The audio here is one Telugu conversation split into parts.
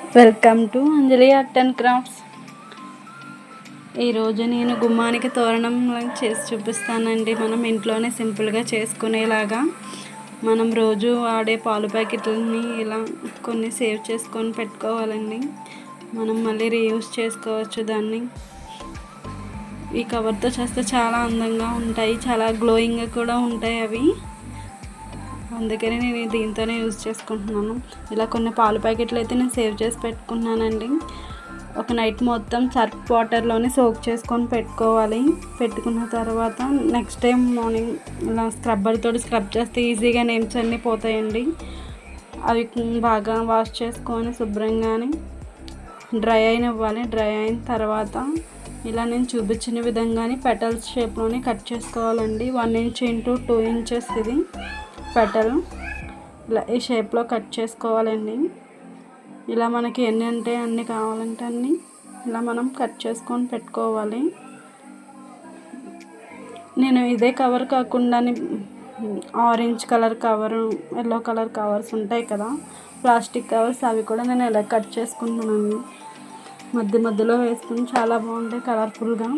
Welcome to Anjali art and crafts. ఈరోజు నేను గుమ్మానికి తోరణం చేసి చూపిస్తానండి. మనం ఇంట్లోనే సింపుల్గా చేసుకునేలాగా మనం రోజు వాడే పాలు ప్యాకెట్లని ఇలా కొన్ని సేవ్ చేసుకొని పెట్టుకోవాలండి. మనం మళ్ళీ రీయూస్ చేసుకోవచ్చు దాన్ని. ఈ కవర్తో చేస్తే చాలా అందంగా ఉంటాయి చాలా గ్లోయింగ్గా కూడా ఉంటాయి అవి. అందుకని నేను దీంతోనే యూజ్ చేసుకుంటున్నాను. ఇలా కొన్ని పాల ప్యాకెట్లు అయితే నేను సేవ్ చేసి పెట్టుకున్నానండి. ఒక నైట్ మొత్తం సర్ఫ్ వాటర్లోనే సోక్ చేసుకొని పెట్టుకోవాలి. పెట్టుకున్న తర్వాత నెక్స్ట్ టైం మార్నింగ్ ఇలా స్క్రబ్బర్ తోటి స్క్రబ్ చేస్తే ఈజీగా నేమ్స్ అన్నీ పోతాయండి. అవి బాగా వాష్ చేసుకొని శుభ్రంగానే డ్రై అయినవ్వాలి. డ్రై అయిన తర్వాత ఇలా నేను చూపించిన విధంగానే పెటల్స్ షేప్లోనే కట్ చేసుకోవాలండి. One inch into two inches ఇది. పెటల్ ఇలా ఈ షేప్లో కట్ చేసుకోవాలండి. ఇలా మనకి ఎన్ని అంటే అన్ని కావాలంటే అన్ని ఇలా మనం కట్ చేసుకొని పెట్టుకోవాలి. నేను ఇదే కవర్ కాకుండా orange colour cover yellow colour covers ఉంటాయి కదా. ప్లాస్టిక్ కవర్స్ అవి కూడా నేను ఇలా కట్ చేసుకుంటున్నాను. మధ్య మధ్యలో వేసుకుని చాలా బాగుంటాయి కలర్ఫుల్గా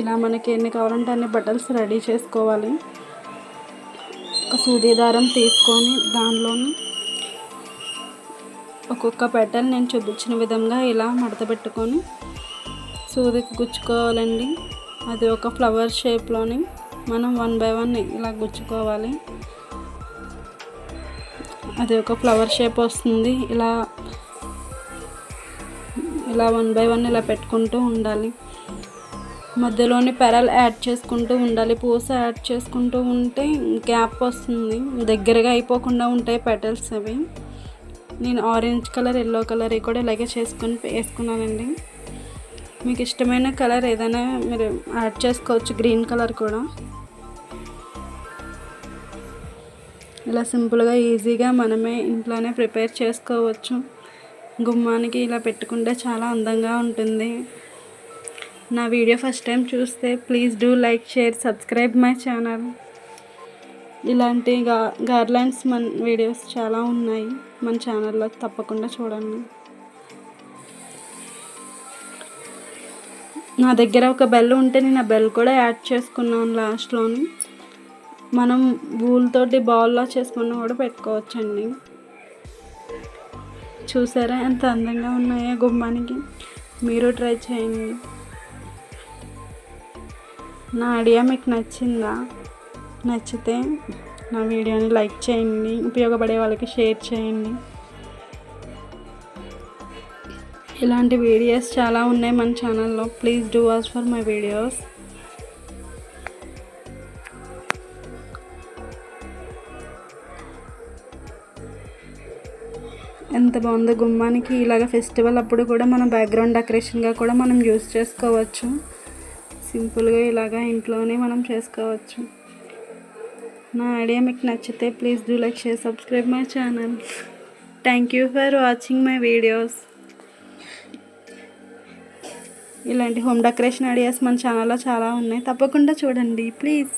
ఇలా మనకి ఎన్ని కావాలంటే అన్ని బట్టల్స్ రెడీ చేసుకోవాలి. ఒక సూది దారం తీసుకొని దానిలోని ఒక్కొక్క పెటల్ నేను చూపించిన విధంగా ఇలా మడత పెట్టుకొని సూదికి గుచ్చుకోవాలండి. అది ఒక ఫ్లవర్ షేప్లోని మనం వన్ బై వన్ ఇలా గుచ్చుకోవాలి. అది ఒక ఫ్లవర్ షేప్ వస్తుంది. ఇలా ఇలా వన్ బై వన్ ఇలా పెట్టుకుంటూ ఉండాలి. మధ్యలోని పెరల్ యాడ్ చేసుకుంటూ ఉండాలి. పూస యాడ్ చేసుకుంటూ ఉంటే గ్యాప్ వస్తుంది. దగ్గరగా అయిపోకుండా ఉంటాయి పెటల్స్ అవి. నేను ఆరెంజ్ కలర్ ఎల్లో కలర్ కూడా ఇలాగే చేసుకొని వేసుకున్నానండి. మీకు ఇష్టమైన కలర్ ఏదైనా మీరు యాడ్ చేసుకోవచ్చు. గ్రీన్ కలర్ కూడా. ఇలా సింపుల్గా ఈజీగా మనమే ఇంట్లోనే ప్రిపేర్ చేసుకోవచ్చు. గుమ్మానికి ఇలా పెట్టుకుంటే చాలా అందంగా ఉంటుంది. నా వీడియో ఫస్ట్ టైం చూస్తే please do like share subscribe my channel. ఇలాంటి గా గార్లాండ్స్ మన వీడియోస్ చాలా ఉన్నాయి. మన ఛానల్లో తప్పకుండా చూడండి. నా దగ్గర ఒక బెల్ ఉంటే నేను ఆ బెల్ కూడా యాడ్ చేసుకున్నాను లాస్ట్లోని. మనం వూల్తోటి బాల్లో చేసుకున్న కూడా పెట్టుకోవచ్చండి. చూసారా ఎంత అందంగా ఉన్నాయో గుమ్మానికి. మీరు ట్రై చేయండి. నా ఐడియా మీకు నచ్చిందా? నచ్చితే నా వీడియోని లైక్ చేయండి ఉపయోగపడే వాళ్ళకి షేర్ చేయండి. ఇలాంటి వీడియోస్ చాలా ఉన్నాయి మన ఛానల్లో. Please do watch for my videos. ఎంత బాగుందో గుమ్మానికి ఇలాగ ఫెస్టివల్ అప్పుడు కూడా మనం బ్యాక్గ్రౌండ్ డెకరేషన్గా కూడా మనం యూస్ చేసుకోవచ్చు. సింపుల్గా ఇలాగా ఇంట్లోనే మనం చేసుకోవచ్చు. నా ఐడియా మీకు నచ్చితే please do like share subscribe my channel. Thank you for watching my videos ఇలాంటి హోమ్ డెకరేషన్ ఐడియాస్ మన ఛానల్లో చాలా ఉన్నాయి. తప్పకుండా చూడండి ప్లీజ్.